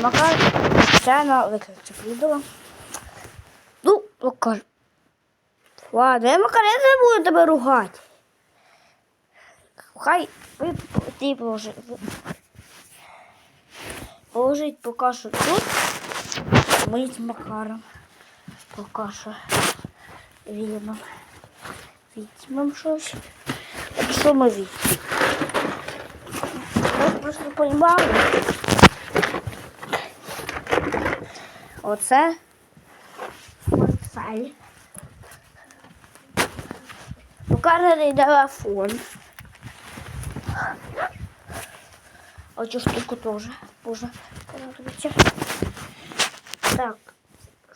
Макар спеціально виключив відео. Ну, покажу. Ладно, я Макар, я не буду тебе ругати. Хай ви ти положи. Положить поки що тут. Ми з Макаром. Поки що візьмемо. Візьмемо щось. От що ми візьмемо? Ви просто розуміли. Оце портфель. Показаний телефон. Оцю штуку теж можна понадобиться. Так,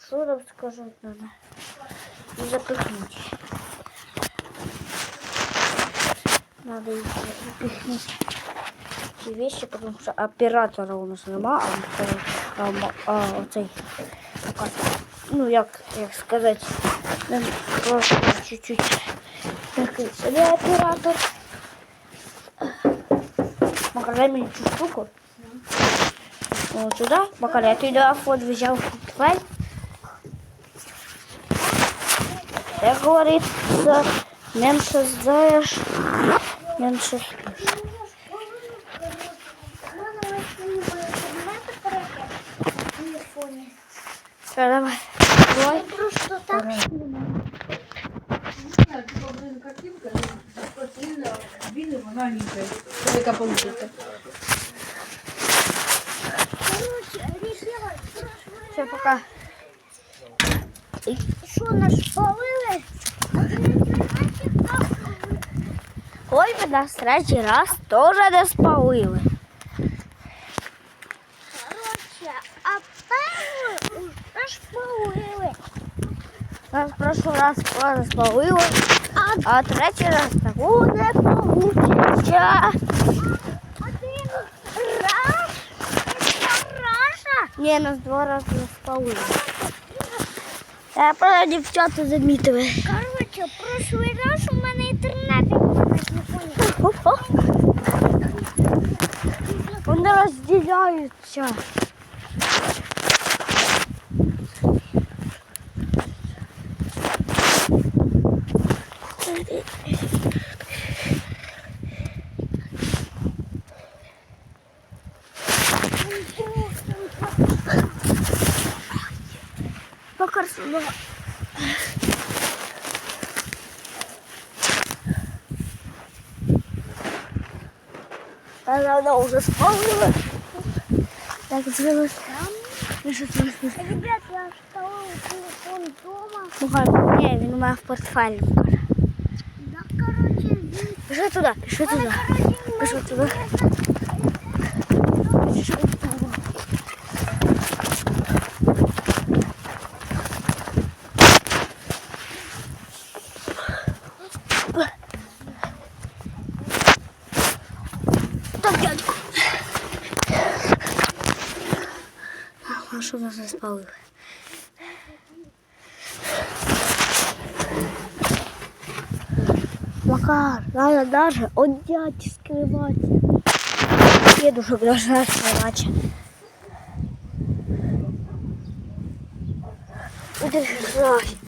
що нам сказати надо? І запихнути. Надо их запихнуть эти вещи, потому что оператора у нас нема, а, он стоїть, а, м- а оцей, а, ну як, як сказати, нам просто чуть-чуть такий собі оператор. Макарай мені цю штуку. Вот сюда. Макарай, я тобі телефон взяв портфель. Як говорится, меньше знаешь, меньше спишь. Все, давай. Давай. Просто так. Короче, ребят, Все, пока. що нас спалили? Ой, ви нас раз теж не спалили. Уже спалили. Нас в прошлый раз теж спалили, А третій раз такого не получиться. один раз раша. Ні, нас два рази не спалили. Я правда дівчата замітили. Короче, прошлий раз у мене інтернет був на Вони розділяються. Покар сюди. Та вона вже спалила. Так, звелось. Ну, що це? Ребят, я оставила телефон дома. Мухар, ні, він у мене в портфелі. Пішли туди, пішли туди. короче, він Пішли туди. Пішли туди. Так, дядьку. А що нас не спалили? Макар, надо даже от дяді скрываться. Дедушек должна скрывать. Сюда.